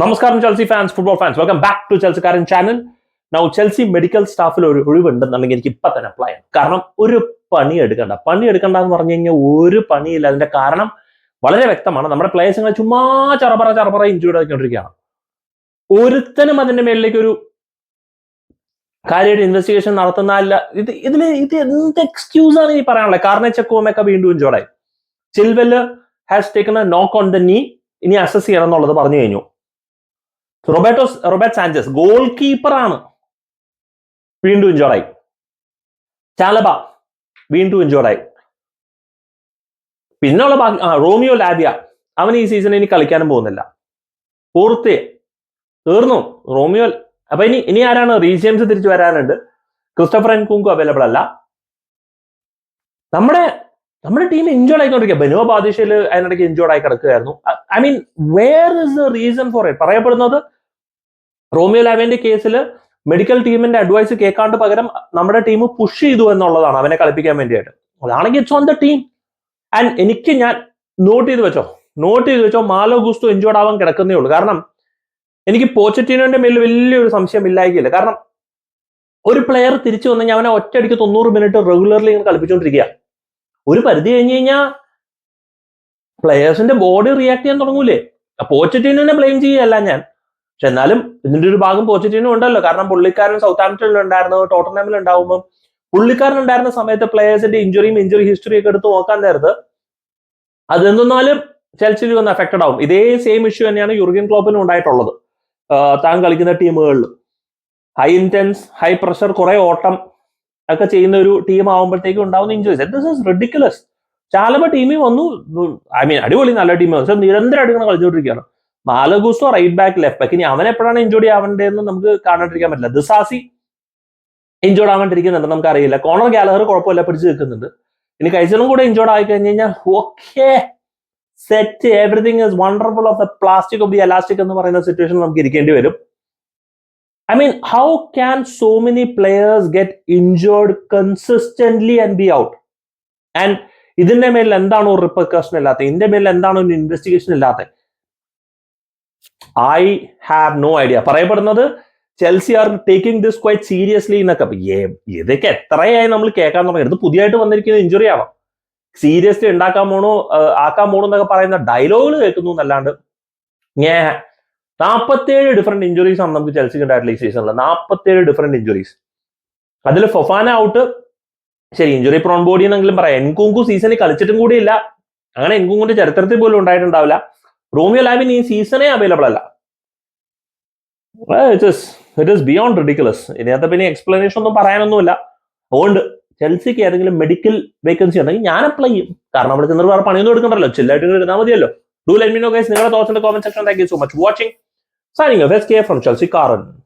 നമസ്കാരം Chelsea fans football fans welcome back to ചെൽസിക്കാരൻ channel now Chelsea medical സ്റ്റാഫിൽ ഒരു ഒഴിവുണ്ടെന്നുണ്ടെങ്കിൽ എനിക്ക് ഇപ്പൊ തന്നെ അപ്ലൈ ചെയ്യാം കാരണം ഒരു പണി എടുക്കണ്ട പണി എടുക്കണ്ട എന്ന് പറഞ്ഞു കഴിഞ്ഞാൽ ഒരു പണിയില്ല. അതിന്റെ കാരണം വളരെ വ്യക്തമാണ്. നമ്മുടെ പ്ലേയേഴ്സിനെ ചുമ്മാ ചറപറ ചറപറ ഇഞ്ചുറി ആക്കിക്കൊണ്ടിരിക്കുകയാണ് ഒരുത്തനും അതിന്റെ മേളിലേക്ക് ഒരു കാര്യമായിട്ട് ഇൻവെസ്റ്റിഗേഷൻ നടത്തുന്നില്ല ഇത് ഇതിന് ഇത് എന്ത് എക്സ്ക്യൂസ് ആണ് ഈ പറയാനുള്ളത്? കാരണം ചെക്കോമൊക്കെ വീണ്ടും ഇഞ്ചോർഡായി Chilwell has taken a knock on the knee ഇനി അസസ് ചെയ്യണം എന്നുള്ളത് പറഞ്ഞു കഴിഞ്ഞു. റൊബേർട്ടോ റൊബേർട്ട് സാഞ്ചസ് ഗോൾ കീപ്പറാണ് വീണ്ടും ഇഞ്ചോർഡായി ചാലബ വീണ്ടും ഇഞ്ചോർഡായി പിന്നുള്ള ബാക്കി ആ റോമിയോ ലാബിയ അവൻ ഈ സീസൺ ഇനി കളിക്കാനും പോകുന്നില്ല. പൂർത്തി തീർന്നു. റോമിയോ അപ്പൊ ഇനി ഇനി ആരാണ്? റീജെയിംസ് തിരിച്ചു വരാനുണ്ട്. ക്രിസ്റ്റഫർ എൻകുങ്കു അവൈലബിൾ അല്ല. നമ്മുടെ നമ്മുടെ ടീം ഇഞ്ചോർഡ് ആയിക്കൊണ്ടിരിക്കുക ബനുവ ബാദിഷയിൽ അതിനിടയ്ക്ക് ഇഞ്ചോർഡ് ആയി കിടക്കുകയായിരുന്നു. I mean where is the reason for it പറയപ്പെടുന്നത് റോമിയോ ലാവേന്റെ കേസിൽ മെഡിക്കൽ ടീമിന്റെ അഡ്വൈസ് കേൾക്കാണ്ട് പകരം നമ്മുടെ ടീം പുഷ് ചെയ്തു എന്നുള്ളതാണ് അവനെ കളിപ്പിക്കാൻ വേണ്ടിയിട്ട് അതാണെങ്കിൽ it's on the team and എനിക്ക് ഞാൻ നോട്ട് ചെയ്ത് വെച്ചോ. നോട്ട് ചെയ്ത് വെച്ചോ മാലോ ഗുസ്തു ഇഞ്ചോർഡ് ആവാൻ കിടക്കുന്നേ ഉള്ളൂ. കാരണം എനിക്ക് പോച്ചറ്റീനോന്റെ മേലിൽ വലിയൊരു സംശയം ഇല്ലായിരിക്കില്ല കാരണം ഒരു പ്ലെയർ തിരിച്ചു വന്നു ഞാൻ അവനെ ഒറ്റയടിക്ക് തൊണ്ണൂറ് മിനിറ്റ് റെഗുലർലി ഇങ്ങനെ കളിപ്പിച്ചുകൊണ്ടിരിക്കുക ഒരു പരിധി കഴിഞ്ഞ് കഴിഞ്ഞാൽ പ്ലെയേഴ്സിന്റെ ബോഡി റിയാക്ട് ചെയ്യാൻ തുടങ്ങൂലേ? പോച്ചറ്റീനെ ബ്ലെയിം ചെയ്യല്ല ഞാൻ. പക്ഷെ എന്നാലും ഇതിന്റെ ഒരു ഭാഗം പോച്ചറ്റീനും ഉണ്ടല്ലോ. കാരണം പുള്ളിക്കാരൻ സൗത്ത് ആംപ്റ്റണിൽ ഉണ്ടായിരുന്നു ടോട്ടനാമിൽ ഉണ്ടാവുമ്പോൾ പുള്ളിക്കാരൻ ഉണ്ടായിരുന്ന സമയത്ത് പ്ലെയേഴ്സിന്റെ ഇഞ്ചുറിയും ഇഞ്ചുറി ഹിസ്റ്ററി ഒക്കെ എടുത്ത് നോക്കാൻ നേരത്ത് അതെന്തെന്നാലും ചെൽസിയിൽ ഒന്ന് അഫക്റ്റഡ് ആവും. ഇതേ സെയിം ഇഷ്യൂ തന്നെയാണ് യുർഗൻ ക്ലോപ്പിനും ഉണ്ടായിട്ടുള്ളത്. താൻ കളിക്കുന്ന ടീമുകളിൽ ഹൈ ഇന്റൻസ് ഹൈ പ്രഷർ കുറെ ഓട്ടം ഒക്കെ ചെയ്യുന്ന ഒരു ടീം ആവുമ്പോഴത്തേക്കും ഉണ്ടാവുന്ന injuries this is ridiculous Chalobah ടീമിൽ വന്നു. ഐ മീൻ അടിപൊളി നല്ല ടീം പക്ഷെ നിരന്തരമായിട്ട് ഇങ്ങനെ കളിച്ചുകൊണ്ടിരിക്കുകയാണ്. Malo Gusto right back left back ഇനി അവൻ എപ്പോഴാണ് ഇഞ്ചോർഡ് ആവേണ്ടതെന്ന് നമുക്ക് കാണാണ്ടിരിക്കാൻ പറ്റില്ല. ദിസാസി ഇഞ്ചോർഡ് ആവാണ്ടിരിക്കുന്നുണ്ട് നമുക്ക് അറിയില്ല. കോണർ ഗാലഹർ കുഴപ്പമില്ല പിടിച്ച് നിൽക്കുന്നുണ്ട്. ഇനി കഴിച്ചതും കൂടെ ഇഞ്ചോർഡ് ആയി കഴിഞ്ഞ് കഴിഞ്ഞാൽ okay set everything is wonderful of the plastic of the elastic എന്ന് പറയുന്ന സിറ്റുവേഷൻ നമുക്ക് ഇരിക്കേണ്ടി വരും. I mean, how can so many players get injured consistently and be out? And ഇതിന്റെ മേലിൽ എന്താണ് ഒരു റിപ്പർക്കഷൻ ഇല്ലാത്ത ഇതിന്റെ മേലിൽ എന്താണ് ഒരു ഇൻവെസ്റ്റിഗേഷൻ ഇല്ലാത്ത ഐ ഹാവ് നോ ഐഡിയ പറയപ്പെടുന്നത് Chelsea are taking this quite seriously എന്നൊക്കെ. ഇതൊക്കെ എത്രയായി നമ്മൾ കേൾക്കാൻ തുടങ്ങി? ഇത് പുതിയതായിട്ട് വന്നിരിക്കുന്ന ഇഞ്ചുറി ആവാം സീരിയസ്ലി ഉണ്ടാക്കാൻ പോണോ ആക്കാൻ പോണോ എന്നൊക്കെ പറയുന്ന ഡയലോഗുകൾ കേൾക്കുന്നു എന്നല്ലാണ്ട്. ഞേ നാൽപ്പത്തേഴ് ഡിഫറെന്റ് ഇഞ്ചുറീസ് ആണ് നമുക്ക് ചെൽസിക്ക് ഉണ്ടായിട്ടുള്ള ഈ സീസണിൽ നാൽപ്പത്തേഴ് ഡിഫറെന്റ് ഇഞ്ചുറീസ് അതിൽ ഫൊഫാന ഔട്ട് ശരി ഇഞ്ചുറി പ്രോൺ ബോഡി എന്നെങ്കിലും പറയാം. എൻകുങ്കു സീസണിൽ കളിച്ചിട്ടും കൂടിയില്ല അങ്ങനെ എൻകുങ്കുന്റെ ചരിത്രത്തിൽ പോലും ഉണ്ടായിട്ടുണ്ടാവില്ല. റോമിയോ ലാബിൻ ഈ സീസണേ അവൈലബിൾ അല്ല. ഇറ്റ് ഇസ് ബിയോണ്ട് റിഡിക്കുലസ് ഇതിനകത്ത് പിന്നെ എക്സ്പ്ലനേഷൻ ഒന്നും പറയാനൊന്നുമില്ല. അതുകൊണ്ട് ചെൽസിക്ക് ഏതെങ്കിലും മെഡിക്കൽ വേക്കൻസി ഉണ്ടെങ്കിൽ ഞാൻ അപ്ലൈ ചെയ്യും. കാരണം അവിടെ ചെന്നിട്ട് വേറെ പണിയൊന്നും എടുക്കണ്ടല്ലോ. ചില്ലായിട്ട് ഇരുന്നാൽ മതിയല്ലോ. Do let me know guys നിങ്ങളുടെ തോട്ട്സിന്റെ comment section thank you so much watching Signing off, SK from Chelsea Karan.